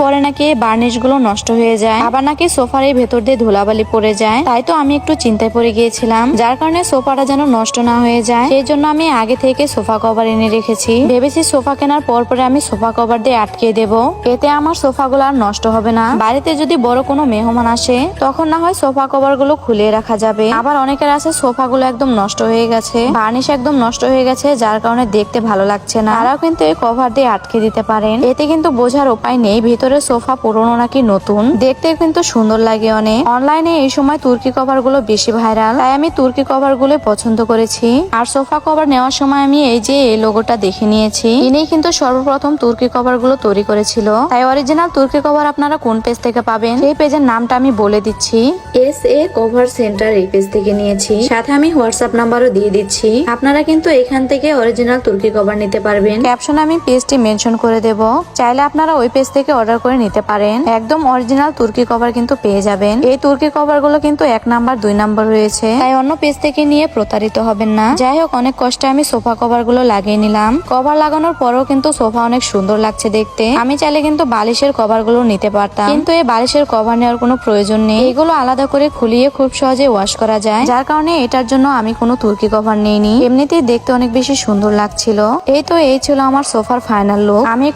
পরে নাকি বার্নিশগুলো নষ্ট হয়ে যায়। আবার নাকি সোফার এই ভেতর দিয়ে ধুলাবালি পড়ে যায়। তাই তো আমি একটু চিন্তায় পড়ে গিয়েছিলাম। যার কারণে সোফাটা যেন নষ্ট না হয়ে যায়। সেই জন্য আমি আগে থেকে সোফা কভার এনে রেখেছি। ভেবেছি সোফা কেনার পর পরে আমি সোফা কভার দিয়ে আটকে দেব। এতে আমার সোফাগুলো আর নষ্ট হবে না। বাড়িতে যদি বড় কোনো মেহমান আসে, তখন না হয় সোফা কভারগুলো খুলে রাখা যাবে। আবার অনেকের আছে সোফা গুলো একদম নষ্ট হয়ে গেছে। বার্নিশ একদম নষ্ট হয়ে গেছে, যার কারণে দেখতে ভালো লাগছে না। তারাও কিন্তু এই কভার দিয়ে আটকে দিতে পারেন। এতে কিন্তু বোঝার উপায় নেই ভিতরে সোফা পুরনো নাকি নতুন? দেখতে কিন্তু সুন্দর লাগে অনেক। অনলাইনে এই সময় তুর্কি কভারগুলো বেশি ভাইরাল তাই আমি তুর্কি কভারগুলো পছন্দ করেছি। আর সোফা কভার নেওয়ার সময় আমি এই যে এই লোগোটা দেখে নিয়েছি। ইনি কিন্তু সর্বপ্রথম তুর্কি কভারগুলো তৈরি করেছিল। তাই অরিজিনাল তুর্কি কভার আপনারা কোন পেজ থেকে পাবেন? সেই পেজের নামটা আমি বলে দিচ্ছি। এস এ কভার সেন্টার এই পেজ থেকে নিয়েছি। সাথে আমি হোয়াটসঅ্যাপ নাম্বারও দিয়ে দিচ্ছি। আপনারা কিন্তু এখান থেকে অরিজিনাল তুর্কি কভার নিতে পারবেন। ক্যাপশনে আমি পেজটি মেনশন করে দেব। চাইলে আপনারা ওই পেজ থেকে অর্ডার করে নিতে পারেন। একদম অরিজিনাল তুর্কি কভার কিন্তু পেয়ে যাবেন। এই তুর্কি কভারগুলো কিন্তু এক নাম্বার, দুই নাম্বার রয়েছে। তাই অন্য পেজ থেকে নিয়ে প্রতারিত হবেন না। যাই হোক, অনেক কষ্টে আমি সোফা কভারগুলো লাগিয়ে নিলাম। কভার লাগানোর পরেও কিন্তু সোফা অনেক সুন্দর লাগছে দেখতে। আমি চাইলে কিন্তু বালিশের কভারগুলো নিতে পারতাম। কিন্তু এই বালিশের কভার নেওয়ার কোনো প্রয়োজন নেই। এগুলো আলাদা করে খুলিয়ে খুব সহজে ওয়াশ করা যায়। যার কারণে এটার জন্য আমি কোনো তুর্কি কভার নেইনি। এমনিতেই দেখতে অনেক বেশি সুন্দর লাগছিল। এই তো এই ছিল আমার সোফার ফাইনাল লুক। আমি